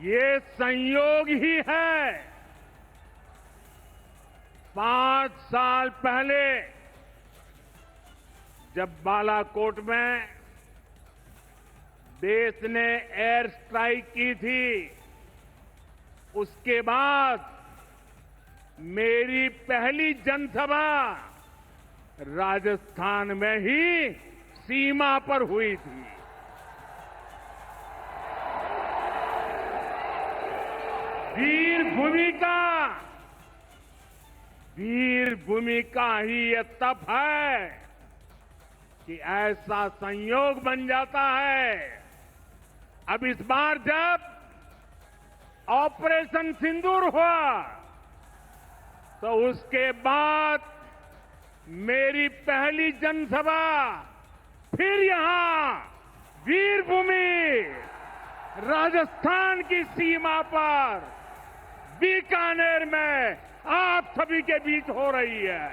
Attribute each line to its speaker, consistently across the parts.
Speaker 1: ये संयोग ही है। पाँच साल पहले जब बालाकोट में देश ने एयर स्ट्राइक की थी, उसके बाद मेरी पहली जनसभा राजस्थान में ही सीमा पर हुई थी। वीर भूमि का वीर भूमि का ही ये तप है कि ऐसा संयोग बन जाता है। अब इस बार जब ऑपरेशन सिंदूर हुआ तो उसके बाद मेरी पहली जनसभा फिर यहाँ वीरभूमि, राजस्थान की सीमा पर। आप सभी के बीच हो रही है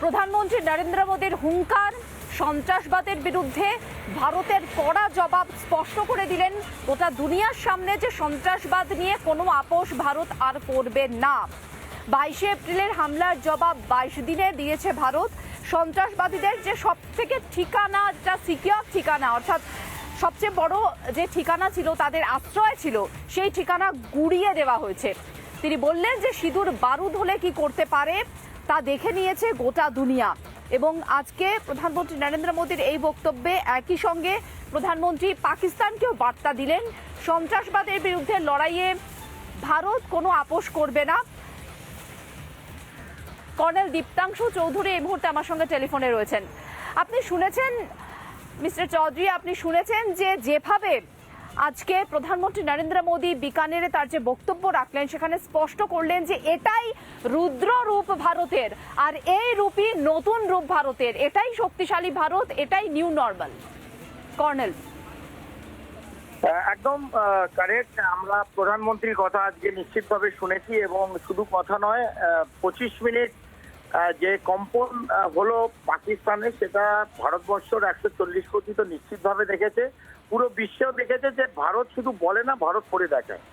Speaker 2: প্রধানমন্ত্রী নরেন্দ্র মোদীর হুঙ্কার সন্ত্রাসবাদের বিরুদ্ধে ভারতের কড়া জবাব স্পষ্ট করে দিলেন, গোটা দুনিয়ার সামনে যে সন্ত্রাসবাদ নিয়ে কোনো আপোষ ভারত আর করবে না। বাইশে এপ্রিলের হামলার জবাব বাইশ দিনে দিয়েছে ভারত। সন্ত্রাসবাদীদের যে সব থেকে ঠিকানা যা সিকিউর ঠিকানা, অর্থাৎ সবচেয়ে বড় যে ঠিকানা ছিল, তাদের আশ্রয় ছিল, সেই ঠিকানা গুড়িয়ে দেওয়া হয়েছে। তিনি বললেন যে সিঁদুর বারুদ হলে কি করতে পারে, তা দেখে নিয়েছে গোটা দুনিয়া। এবং আজকে প্রধানমন্ত্রী নরেন্দ্র মোদীর এই বক্তব্যে একই সঙ্গে প্রধানমন্ত্রী পাকিস্তানকেও বার্তা দিলেন, সন্ত্রাসবাদের বিরুদ্ধে লড়াইয়ে ভারত কোনো আপোষ করবে না। কর্নেল দীপ্তাংশু চৌধুরী এই মুহূর্তে আমার সঙ্গে টেলিফোনে রয়েছেন। আপনি শুনেছেন, মিস্টার চৌধুরী, আপনি শুনেছেন যে যেভাবে আজকে প্রধানমন্ত্রী নরেন্দ্র মোদী বিকানেরে তার যে বক্তব্য রাখলেন, সেখানে স্পষ্ট করলেন যে এটাই রুদ্র রূপ ভারতের। আর এই রূপই নতুন রূপ ভারতের। এটাই শক্তিশালী ভারত, এটাই নিউ নর্মাল। কর্নেল।
Speaker 3: একদম কারেক্ট আমরা প্রধানমন্ত্রীর কথা আজকে নিশ্চিতভাবে শুনেছি এবং শুধু কথা নয় পঁচিশ মিনিট যে কম্পন হলো পাকিস্তানে, সেটা ভারতবর্ষর একশো চল্লিশ কোটি তো নিশ্চিতভাবে দেখেছে। পুরো বিশ্বেও দেখেছে যে ভারত শুধু বলে না, ভারত করে দেখায়।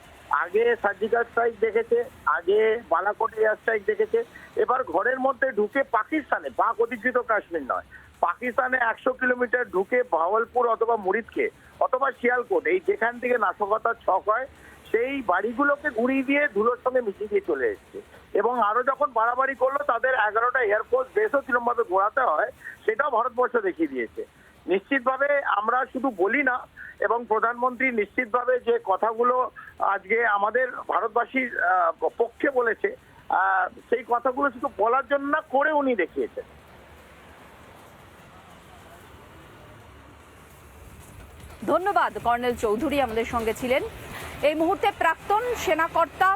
Speaker 3: আগে সার্জিক্যাল স্ট্রাইক দেখেছে, আগে বালাকোট এয়ার স্ট্রাইক দেখেছে। এবার ঘরের মধ্যে ঢুকে পাকিস্তানে পাক অধিকৃত কাশ্মীর নয়। পাকিস্তানে একশো কিলোমিটার ঢুকে ভাওয়ালপুর অথবা মুরিদকে, অথবা শিয়ালকোট, এই যেখান থেকে নাশকতার ছক হয় সেই বাড়িগুলোকে ঘুরিয়ে দিয়ে ধুলোর সঙ্গে মিশিয়ে দিয়ে চলে এসছে। এবং আরও যখন বাড়াবাড়ি করল, তাদের এগারোটা এয়ারফোর্স বেসও কিরমভাবে ঘোরাতে হয়, সেটাও ভারতবর্ষ দেখিয়ে দিয়েছে। নিশ্চিতভাবে আমরা শুধু বলি না, এবং প্রধানমন্ত্রী নিশ্চিতভাবে যে কথাগুলো আজকে আমাদের ভারতবাসীর পক্ষে বলেছে সেই কথাগুলো শুধু বলার জন্য না, করে উনি দেখিয়েছেন।
Speaker 2: ধন্যবাদ, কর্নেল চৌধুরী আমাদের সঙ্গে ছিলেন। এই মুহূর্তে প্রাক্তন সেনাকর্তা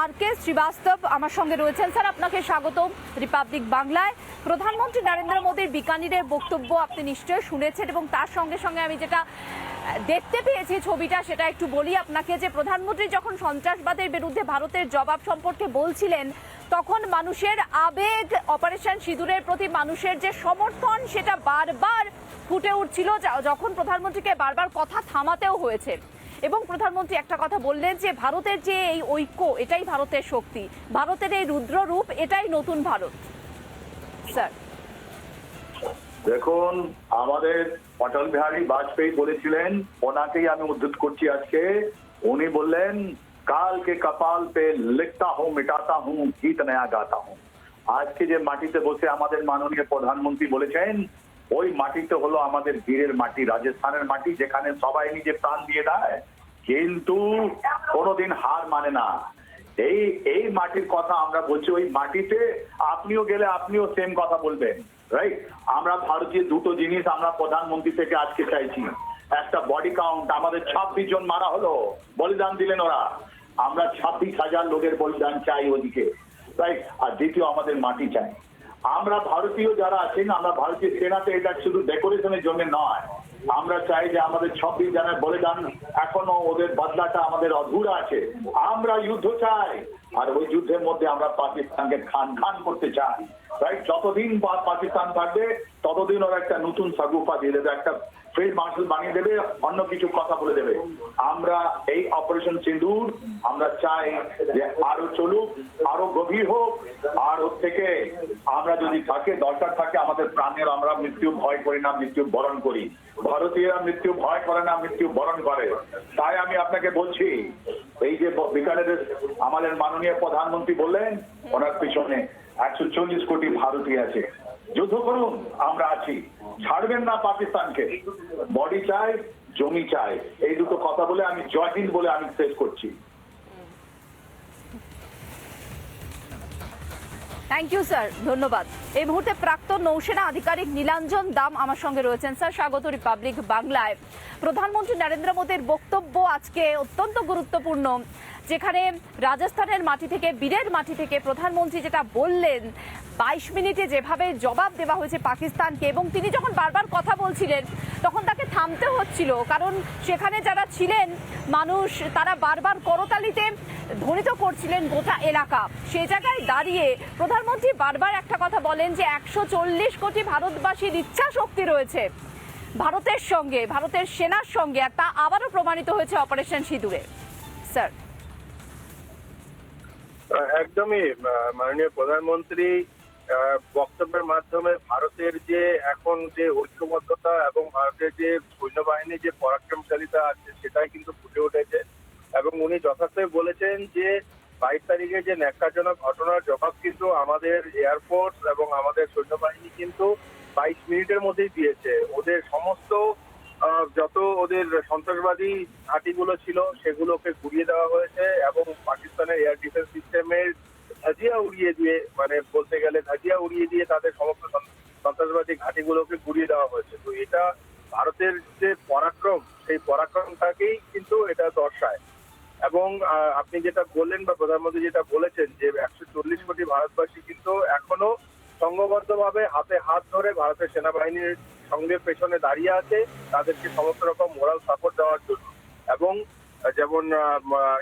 Speaker 2: আর কে শ্রীবাস্তব আমার সঙ্গে রয়েছেন। স্যার, আপনাকে স্বাগত রিপাবলিক বাংলায়। প্রধানমন্ত্রী নরেন্দ্র মোদীর বিকানিরের বক্তব্য আপনি নিশ্চয়ই শুনেছেন এবং তার সঙ্গে সঙ্গে আমি যেটা দেখতে পেয়েছি ছবিটা, সেটা একটু বলি আপনাকে যে প্রধানমন্ত্রী যখন সন্ত্রাসবাদের বিরুদ্ধে ভারতের জবাব সম্পর্কে বলছিলেন, তখন মানুষের আবেগ, অপারেশন সিঁদুরের প্রতি মানুষের যে সমর্থন, সেটা বারবার ফুটে উঠছিল যখন প্রধানমন্ত্রীকে বারবার কথা থামাতেও হয়েছে। এবং প্রধানমন্ত্রী একটা কথা বললেন যে ভারতের যে এই ঐক্য, এটাই ভারতের শক্তি। ভারতের এই রুদ্র রূপ এটাই নতুন ভারত। স্যার।
Speaker 4: দেখুন, আমাদের অটল বিহারী বাজপেয়ী বলেছিলেন, ওনাকেই আমি উদ্ধৃত করছি আজকে। উনি বললেন কালকে কপাল পে লিখতা হুঁ মিটাতা হুম, গীত নয়া গাতা হুম। আজকে যে মাটিতে বসে আমাদের মাননীয় প্রধানমন্ত্রী বলেছেন, ওই মাটিতে হলো আমাদের বীরের মাটি, রাজস্থানের মাটি, যেখানে সবাই নিজে প্রাণ দিয়ে দেয় কিন্তু কোনোদিন হার মানে না। এই এই মাটির কথা আমরা বলছি, ওই মাটিতে আপনিও গেলে আপনিও সেম কথা বলবেন রাইট আমরা ভারতীয় দুটো জিনিস আমরা প্রধানমন্ত্রী থেকে আজকে চাইছি। একটা বডি কাউন্ট আমাদের ছাব্বিশ জন মারা হলো, বলিদান দিলেন ওরা। আমরা ছাব্বিশ হাজার লোকের বলিদান চাই ওদিকে রাইট আর দ্বিতীয় আমাদের মাটি চাই। আমরা ভারতীয় যারা আছেন, আমরা ভারতীয় সেনাতে এটা শুধু ডেকোরেশনের জন্য নয়। আমরা চাই যে আমাদের ছাব্বিশ জনের বলিদান এখনও ওদের বদলাটা আমাদের অধুরা আছে। আমরা যুদ্ধ চাই। আর ওই যুদ্ধের মধ্যে আমরা পাকিস্তানকে খান খান করতে চাই। রাইট যতদিন পাকিস্তান থাকবে, ততদিন ওরা একটা নতুন সাগুফা দিয়ে দেবে, একটা ফিল্ড মার্শাল বানিয়ে দেবে, অন্য কিছু কথা বলে দেবে। আমরা এই অপারেশন সিন্দুর, আমরা চাই যে আরও চলুক, আরও গভীর হোক, আর ওর থেকে আমরা যদি থাকে, দরকার থাকে আমাদের প্রাণের আমরা মৃত্যু ভয় করি না, মৃত্যু বরণ করি। ভারতীয়রা মৃত্যু ভয় করে না, মৃত্যু বরণ করে। তাই আমি আপনাকে বলছি, এই যে বিকানেরের আমাদের মাননীয় প্রধানমন্ত্রী বললেন, ওনার পিছনে একশো চল্লিশ কোটি ভারতীয় আছে। যুদ্ধ করুন, আমরা আছি। ছাড়বেন না পাকিস্তানকে। বডি চাই, জমি চাই। এই দুটো কথা বলে আমি জয় হিন্দ বলে আমি শেষ করছি।
Speaker 2: থ্যাংক ইউ স্যার ধন্যবাদ। এই মুহূর্তে প্রাক্তন নৌসেনা আধিকারিক নীলাঞ্জন দাম আমার সঙ্গে রয়েছেন স্যার স্বাগত রিপাবলিক বাংলায়। প্রধানমন্ত্রী নরেন্দ্র মোদীর বক্তব্য আজকে অত্যন্ত গুরুত্বপূর্ণ। যেখানে রাজস্থানের মাটি থেকে, বীরের মাটি থেকে প্রধানমন্ত্রী যেটা বললেন, বাইশ মিনিটে যেভাবে জবাব দেওয়া হয়েছে পাকিস্তানকে, এবং তিনি যখন বারবার কথা বলছিলেন, তখন তাকে থামতে হচ্ছিল, কারণ সেখানে যারা ছিলেন, মানুষ তারা বারবার করতালিতে ধ্বনিত করছিলেন গোটা এলাকা। সেই জায়গায় দাঁড়িয়ে প্রধানমন্ত্রী বারবার একটা কথা বলেন যে একশো চল্লিশ কোটি ভারতবাসীর ইচ্ছা শক্তি রয়েছে ভারতের সঙ্গে, ভারতের সেনার সঙ্গে, আর তা আবারও প্রমাণিত হয়েছে অপারেশন সিঁদুরে। স্যার।
Speaker 5: একদমই মাননীয় প্রধানমন্ত্রী বক্তব্যের মাধ্যমে ভারতের যে এখন যে ঐক্যবদ্ধতা এবং ভারতের যে সৈন্যবাহিনী যে পরাক্রমশালিতা আছে, সেটাই কিন্তু ফুটে উঠেছে। এবং উনি যথার্থই বলেছেন যে, বাইশ তারিখে যে ন্যাক্কারজনক ঘটনার জবাব কিন্তু আমাদের এয়ারফোর্স এবং আমাদের সৈন্যবাহিনী কিন্তু বাইশ মিনিটের মধ্যেই দিয়েছে। ওদের সমস্ত যত ওদের সন্ত্রাসবাদী ঘাঁটিগুলো ছিল, সেগুলোকে ঘুরিয়ে দেওয়া হয়েছে এবং পাকিস্তানের এয়ার ডিফেন্স সিস্টেমের ধাজিয়া উড়িয়ে দিয়ে মানে বলতে গেলে ধাজিয়া উড়িয়ে দিয়ে তাদের সমস্ত সন্ত্রাসবাদী ঘাঁটিগুলোকে ঘুরিয়ে দেওয়া হয়েছে। তো এটা ভারতের যে পরাক্রম, সেই পরাক্রমটাকেই কিন্তু এটা দর্শায়। এবং আপনি যেটা বললেন বা প্রধানমন্ত্রী যেটা বলেছেন যে একশো চল্লিশ কোটি ভারতবাসী সংঘবদ্ধভাবে হাতে হাত ধরে ভারতের সেনাবাহিনীর সঙ্গে পেছনে দাঁড়িয়ে আছে, তাদেরকে সমস্ত রকম মোরাল সাপোর্ট দেওয়ার জন্য। এবং যেমন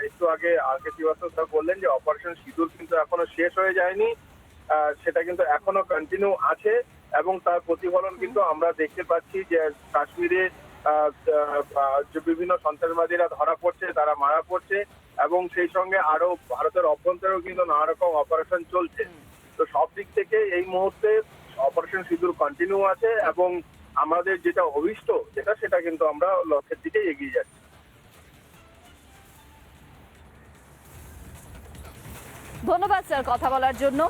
Speaker 5: একটু আগে আগে শ্রীবাস্তব স্যার বললেন যে অপারেশন সিঁদুর কিন্তু এখনও শেষ হয়ে যায়নি। সেটা কিন্তু এখনও কন্টিনিউ আছে এবং তার প্রতিফলন কিন্তু আমরা দেখতে পাচ্ছি যে কাশ্মীরে যে বিভিন্ন সন্ত্রাসবাদীরা ধরা পড়ছে, তারা মারা পড়ছে এবং সেই সঙ্গে আরও ভারতের অভ্যন্তরেও কিন্তু নানা রকম অপারেশন চলছে। তো সব দিক থেকে এই মুহূর্তে অপারেশন সিঁদুর কন্টিনিউ আছে এবং আমাদের যেটা অভিষ্ট, যেটা সেটা কিন্তু আমরা লক্ষ্যের দিকে এগিয়ে যাচ্ছি।
Speaker 2: ধন্যবাদ স্যার কথা বলার জন্য।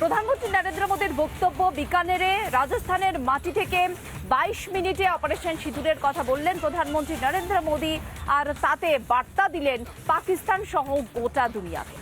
Speaker 2: প্রধানমন্ত্রী নরেন্দ্র মোদীর বক্তব্য বিকানেরে, রাজস্থানের মাটি থেকে বাইশ মিনিটে অপারেশন সিঁদুরের কথা বললেন প্রধানমন্ত্রী নরেন্দ্র মোদী আর তাতে বার্তা দিলেন পাকিস্তান সহ গোটা দুনিয়াকে।